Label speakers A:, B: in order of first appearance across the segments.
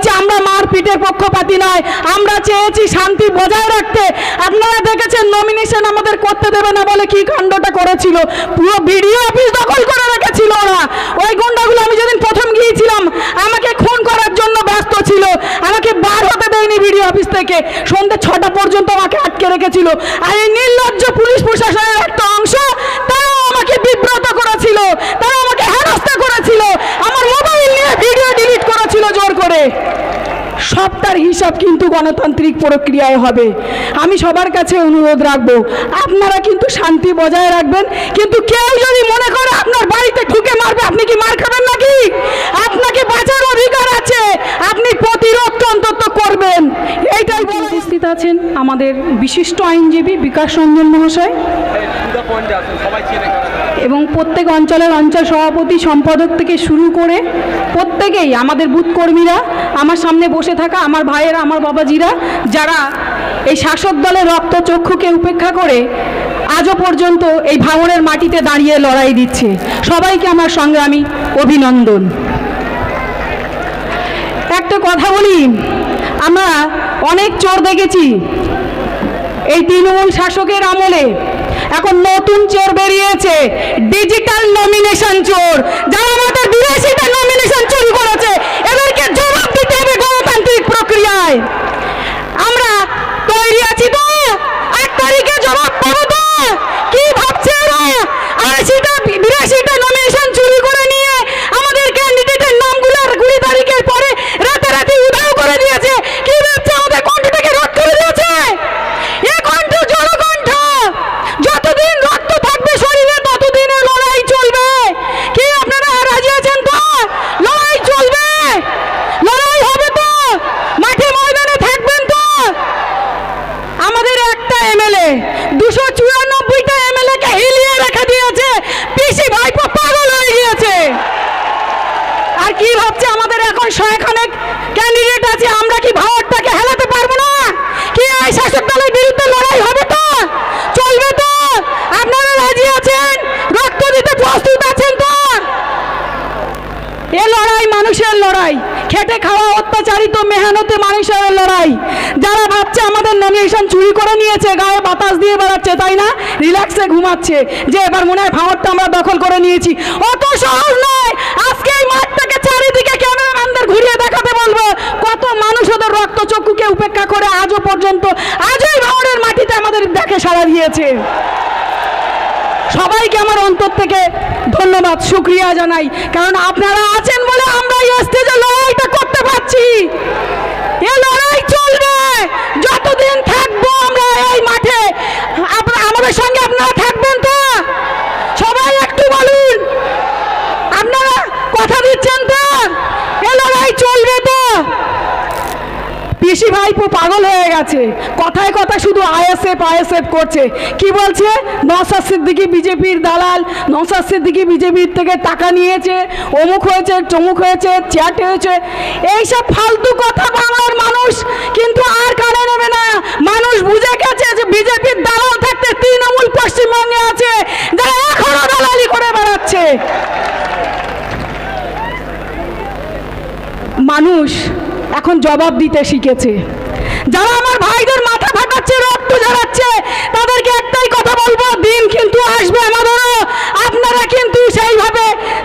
A: দিচ্ছি আমরা মার পিঠের পক্ষপাতি নয়। আমরা চেয়েছি শান্তি বজায় রাখতে। আপনারা দেখেছেন নমিনেশন আমাদের করতে দেবে না বলে কি কাণ্ডটা করেছিল? পুরো বিডিও অফিস দখল করে রেখেছিল ওরা। ওই গুন্ডাগুলো আমি যেদিন প্রথম গিয়েছিলাম, আমাকে খুন করার জন্য ব্যস্ত ছিল। আমাকে বার হতে দেয়নি ভিডিও অফিস থেকে। সন্ধ্যে ছটা পর্যন্ত আমাকে আটকে রেখেছিল। আর এই নির্লজ্জ পুলিশ প্রশাসনের একটা অংশ তারাও আমাকে বিব্রত করেছিল তারা আমাকে হেনস্থা করেছিল আমার মোবাইল নিয়ে ভিডিও ডিলিট করেছিল জোর করে সবটার হিসাব কিন্তু গণতান্ত্রিক প্রক্রিয়ায় হবে। আমি সবার কাছে অনুরোধ রাখব, আপনারা কিন্তু শান্তি বজায় রাখবেন, কিন্তু কেউ যদি মনে করে আপনার বাড়িতে ঢুকে মারবে আপনি কি মার খাবেন নাকি আপনাকে বাঁচার অধিকার আছে আপনি প্রতিরোধ অন্তত করবেন। এইটাই বলে উপস্থিত আছেন আমাদের বিশিষ্ট আইনজীবী বিকাশ রঞ্জন মহাশয়। এবং প্রত্যেক অঞ্চলের অঞ্চল সভাপতি সম্পাদক থেকে শুরু করে প্রত্যেকেই আমাদের বুথ কর্মীরা আমার সামনে বসে থাকা আমার ভাইয়েরা আমার বাবাজিরা যারা এই শাসক দলের রক্ত চক্ষুকে উপেক্ষা করে আজও পর্যন্ত এই ভাঙনের মাটিতে দাঁড়িয়ে লড়াই দিচ্ছে। সবাইকে আমার সংগ্রামী অভিনন্দন। একটা কথা বলি আমরা অনেক চোর দেখেছি। এই তৃণমূল শাসকের আমলে এখন নতুন চোর বেরিয়েছে। ডিজিটাল নমিনেশন চোর। যারা আমাদের বিরাশিটা নমিনেশন চুরি করেছে এদেরকে জবাব দিতে হবে গণতান্ত্রিক প্রক্রিয়ায় আমরা তৈরি আছি তো আট তারিখে জবাব পাবো তো কি ভাবছে এরা আশিটা বিরাশিটা নমিনেশন চুরি করে নিয়ে আমাদের ক্যান্ডিডেটের নামগুলো আর কুড়ি তারিখের পরে রাতারাতি উধাও করে দিয়েছে কি ভাবছে আমাদের কণ্ঠটাকে রদ করে দিয়েছে এ কণ্ঠ জনকণ্ঠ যতদিন রক্ত থাকবে শরীরে ততদিনে লড়াই চলবে কি আপনারা রাজি আছেন তো লড়াই চলবে লড়াই হবে তো মাঠে ময়দানে থাকবেন তো আমাদের একটা এমএলএ দুশো চুরানব্বইটা এমএলএ কে হিলিয়ে রেখে দিয়েছে। পিসি ভাইপো পাগল হয়ে গিয়েছে। আর কি ভাবছে আমাদের এখন শয়খানেক ক্যান্ডিডেট আছে? আমরা কি ভারতটাকে হেলাতে পারব না? কি এই শাসক দলের বিরুদ্ধে লড়াই হবে তো? চলবে তো? আপনারা রাজি আছেন? রক্ত দিতে প্রস্তুত আছেন তো? এ লড়াই মানুষের লড়াই। খেটে খাওয়া অত্যাচারিত, মেহনতে মানুষের লড়াই। যারা ভাবছে আমাদের নমিনেশন চুরি করে নিয়েছে গায়ে দিয়ে বেড়াচ্ছে, তাই না? রিল্যাক্সে ঘুমাচ্ছে, যে এবার মনে হয় ভাঙরটা আমরা দখল করে নিয়েছি। অত সহজ নয়! আজকে এই মাঠটাকে চারিদিকে ক্যামেরাম্যানদের ঘুরিয়ে দেখাতে বলব। কত মানুষ ওদের রক্তচক্ষুকে উপেক্ষা করে আজও পর্যন্ত, আজই ভাঙরের মাটিতে আমাদের দেখে সাড়া দিয়েছে। সবাইকে আমার অন্তর থেকে ধন্যবাদ, শুক্রিয়া জানাই। কারণ আপনারা আছেন বলে আমরা এই স্টেজে লড়াইটা করতে পারছি এ লড়াই চলবে যতদিন থাকব আমরা এই মাঠে আপনারা আমাদের সঙ্গে আপনারা থাকবেন তো সবাই একটু বলুন আপনারা কথা দিচ্ছেন তো এ লড়াই চলবে তো পিসি ভাইপো পাগল হয়ে গেছে। কথায় কথা শুধু আইএসএফ আইএসএফ করছে। কি বলছে? নসাদ সিদ্দিকি বিজেপির দালাল। নসাদ সিদ্দিকি বিজেপির থেকে টাকা নিয়েছে। অমুক হয়েছে চমুক হয়েছে, চ্যাট হয়েছে। এইসব ফালতু কথা বাংলার মানুষ কিন্তু আর কানে নেবে না মানুষ বুঝে গেছে যে বিজেপির দালাল থাকতে তৃণমূল পশ্চিমবঙ্গে আছে যারা এখনও দালালি করে বেড়াচ্ছে মানুষ এখন জবাব দিতে শিখেছে। যারা আমার ভাইদের মাথা ফাটাচ্ছে, রক্ত ঝরাচ্ছে, তাদেরকে একটাই কথা বলব, দিন কিন্তু আসবে আমাদেরও। আপনারা কিন্তু সেইভাবে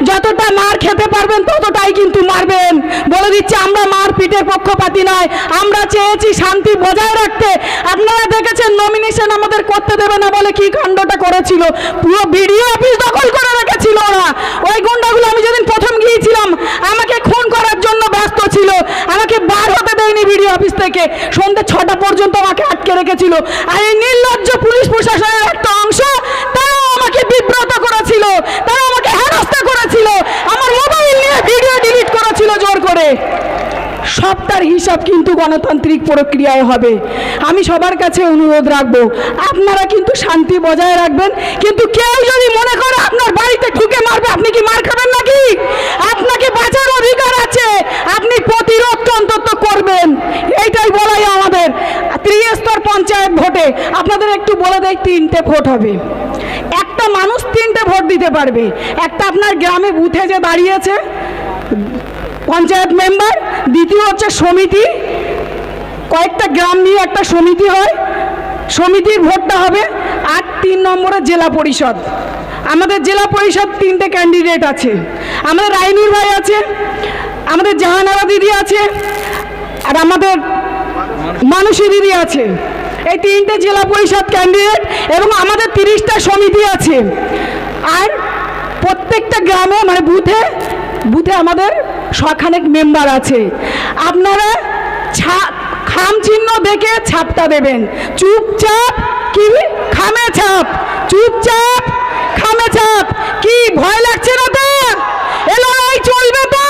A: যতটা মার খেতে পারবেন, ততটাই কিন্তু মারবেন। বলে দিচ্ছি, আমরা মার পিঠের পক্ষপাতি নয়, আমরা চেয়েছি শান্তি বজায় রাখতে। আপনারা দেখেছেন নমিনেশন আমাদের করতে দেবে না বলে কি কাণ্ডটা করেছিল? পুরো ভিডিও অফিস দখল করে রেখেছিল ওরা ওই গুন্ডাগুলো আমি যেদিন প্রথম গিয়েছিলাম আমাকে খুন করার জন্য ব্যস্ত ছিল আমাকে বার হতে দেয়নি ভিডিও অফিস থেকে সন্ধ্যে ছটা পর্যন্ত আমাকে আটকে রেখেছিল। আর এই নির্লজ্জ পুলিশ প্রশাসনের একটা অংশ, তারাও আমাকে বিব্রত করেছিল তারা আমাকে হেনস্থা করেছিল। আমার মোবাইল নিয়ে ভিডিও ডিলিট করেছিল জোর করে। সবটার হিসাব কিন্তু গণতান্ত্রিক প্রক্রিয়ায় হবে। আমি সবার কাছে অনুরোধ রাখব, আপনারা কিন্তু শান্তি বজায় রাখবেন। কিন্তু কেউ যদি মনে করে আপনার বাড়িতে ঢুকে মারবে, আপনি কি মার খাবেন নাকি? আপনাকে বাঁচার অধিকার আছে আপনি প্রতিরোধ অন্তত করবেন এইটাই বলাই আমাদের ত্রিস্তর পঞ্চায়েত ভোটে আপনাদের একটু বলে দেয় তিনটে ভোট হবে। একটা মানুষ তিনটে ভোট দিতে পারবে। একটা আপনার গ্রামে বুথে যে দাঁড়িয়েছে, পঞ্চায়েত মেম্বার, দ্বিতীয় হচ্ছে সমিতি। কয়েকটা গ্রাম নিয়ে একটা সমিতি হয়। সমিতির ভোটটা হবে আর তিন নম্বরে জেলা পরিষদ। আমাদের জেলা পরিষদ তিনটে ক্যান্ডিডেট আছে। আমাদের রাইনুর ভাই আছে, আমাদের জাহানারা দিদি আছে, আর আমাদের মানুষী দিদি আছে। এই তিনটে জেলা পরিষদ ক্যান্ডিডেট এবং আমাদের তিরিশটা সমিতি আছে। আর প্রত্যেকটা গ্রামে মানে বুথে বুথে আমাদের শখানেক মেম্বার আছে। আপনারা ছা, খাম চিহ্ন দেখে ছাপটা দেবেন। চুপচাপ কি? খামে ছাপ। চুপচাপ খামে ছাপ। কি ভয় লাগছে না তো? এ চলবে তো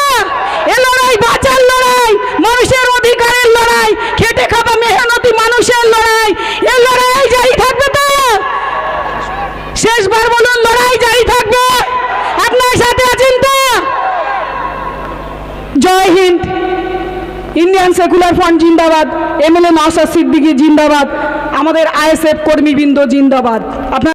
A: এ লড়াই বাঁচার লড়াই মানুষের অধিকারের লড়াই খেটে খাওয়া মেহনতি মানুষের লড়াই এ লড়াই জারি থাকবে তো শেষবার বলুন লড়াই জারি থাকবে আপনার সাথে আছেন তো Jai Hind. Indian secular front জিন্দাবাদ এমএলএ নওসাদ সিদ্দিকি জিন্দাবাদ, আমাদের আইএসএফ কর্মীবৃন্দ জিন্দাবাদ। আপনার